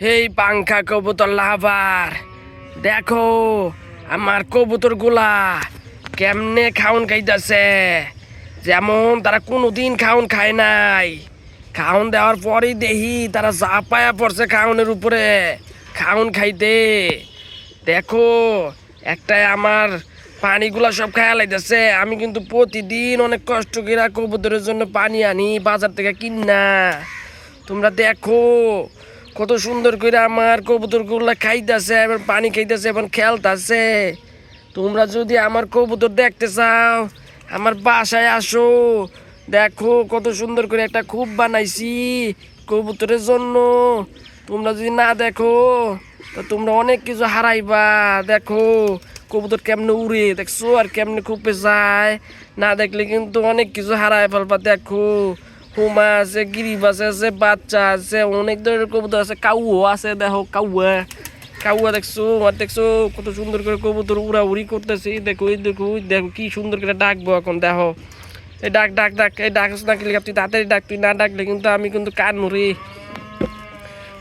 এই পাংখা কবুতর লাভার। দেখো, আমার কবুতরগুলা কেমনে খাউন খাইতেছে। যেমন তারা কোনোদিন খাউন খায় নাই। খাউন দেওয়ার পরেই দেখি তারা চাপায়া পড়ছে খাউনের উপরে। খাউন খাইতে। দেখো, একটাই আমার পানিগুলা সব খায়া লাইতেছে। আমি কিন্তু প্রতিদিন অনেক কষ্ট করে কবুতরের জন্য পানি আনি বাজার থেকে কিনা। তোমরা দেখো কত সুন্দর করে আমার কবুতরগুলা খাইতেছে, এবার পানি খাইতেছে এবং খেলতেছে। তোমরা যদি আমার কবুতর দেখতে চাও, আমার বাসায় আসো। দেখো কত সুন্দর করে একটা খুব বানাইছি কবুতরের জন্য। তোমরা যদি না দেখো, তো তোমরা অনেক কিছু হারাইবা। দেখো কবুতর কেমনে উড়ে, দেখছ আর কেমনে খুপে যায় না দেখলে কিন্তু অনেক কিছু হারায় ফেলবা, দেখো। হুমা আছে গিরিবাস আছে বাচ্চা আছে, অনেক ধরনের কবুতর আছে। কাউও আছে, দেখো কাউয়া কাউয়া দেখছ, আর দেখছ, কত সুন্দর করে কবুতর উড়া উড়ি করতেছে দেখো, এই দেখো দেখো, কি সুন্দর করে ডাকবো এখন, দেখো। এই ডাক ডাক ডাক, এই ডাক ডাকলে তুই তাড়াতাড়ি ডাক, তুই না ডাকলে কিন্তু আমি কিন্তু কান মুড়ি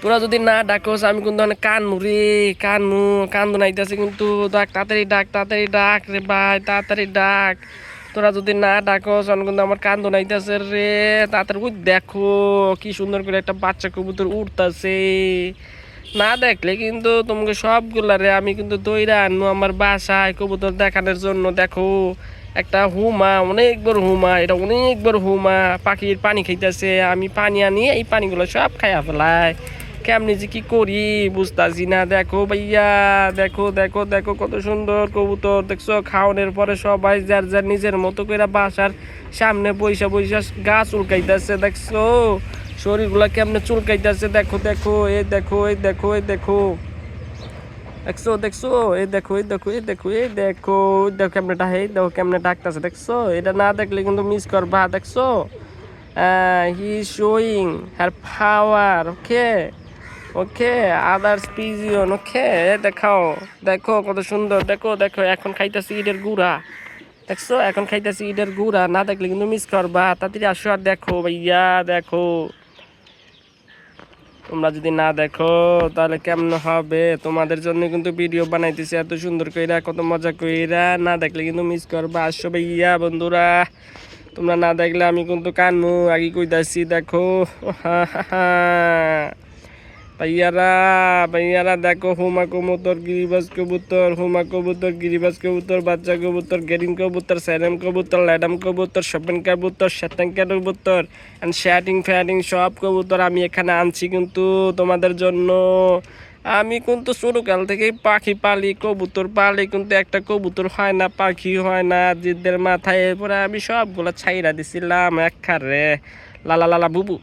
তোরা যদি না ডাকোস, আমি কিন্তু অনেক কানু রে কানু কান্দু নাইতেছে কিন্তু। ডাক, তাড়াতাড়ি ডাক তাড়াতাড়ি ডাক রে ভাই, তাড়াতাড়ি ডাক। তোরা যদি না ডাকোস আমি কিন্তু আমার কান্দু নাইতেছে রে। তাড়াতাড়ি ওই দেখো কি সুন্দর করে একটা বাচ্চা কবুতর উঠতেছে না দেখলে কিন্তু তোমাকে সবগুলা রে, আমি কিন্তু দইরা আনব আমার বাসায় কবুতর দেখানোর জন্য। দেখো, একটা হুমা, অনেক বড় হুমা, এটা অনেক বড় হুমা, পাখির পানি খাইতেছে। আমি পানি আনি এই পানিগুলো সব খাইয়া ফেলাই। কেমনি যে কি করি বুঝতাছি না। দেখো ভাইয়া, দেখো দেখো দেখো কত সুন্দর কবুতর। দেখছ খাওয়ানোর পরে সবাই যার যার নিজের মতো করে বাসার সামনে বৈশা বৈশা গাছ উল্কাইতেছে, দেখছ? শরীরগুলা কেমনে চুলকাইতেছে, দেখো দেখো, এই দেখো এই দেখো এই দেখো। দেখছ দেখছ, এই দেখো এই দেখো এই দেখো এই দেখো দেখো কেমনে ডাহে দেখো কেমনে ডাকতেছে, দেখছ? এটা না দেখলে কিন্তু মিস করবা, দেখছ? হি শোয়িং হ্যার পাওয়ার ওকে ওকে আদার্স পিজিয়ন ওকে দেখাও, দেখো কত সুন্দর, দেখো দেখো, এখন খাইতেছি ইটের গুড়া। দেখছ? এখন খাইতেছি ইটের গুড়া, না দেখলে কিন্তু মিস করবা। তাড়াতাড়ি আসো আর দেখো, ভাইয়া, দেখো। তোমরা যদি না দেখো, তাহলে কেমন হবে? তোমাদের জন্য কিন্তু ভিডিও বানাইতেছি এত সুন্দর কইরা, কত মজা কইরা। না দেখলে কিন্তু মিস করবা। আসো ভাইয়া, বন্ধুরা। তোমরা না দেখলে আমি কিন্তু কানু আগে কইতাছি, দেখো। ভাইয়ারা ভাইয়ারা দেখো হুমা কবুতর, গিরিবাজ কবুতর, হুমা কবুতর, গিরিবাজ কবুতর, বাচ্চা কবুতর, গেরিং কবুতর স্যারেম কবুতর, ল্যাডাম কবুতর, শপিং কবুতর শ্যাটাং কবুতর অ্যান্ড শ্যাটিং ফ্যাটিং সব কবুতর আমি এখানে আনছি কিন্তু তোমাদের জন্য। আমি কিন্তু ছোটকাল থেকেই পাখি পালি, কবুতর পালি, কিন্তু একটা কবুতর হয় না, পাখি হয় না জিদের মাথায়, এরপরে আমি সবগুলো ছাইরা দিছিলাম এক খারে লালা লালা বুবু।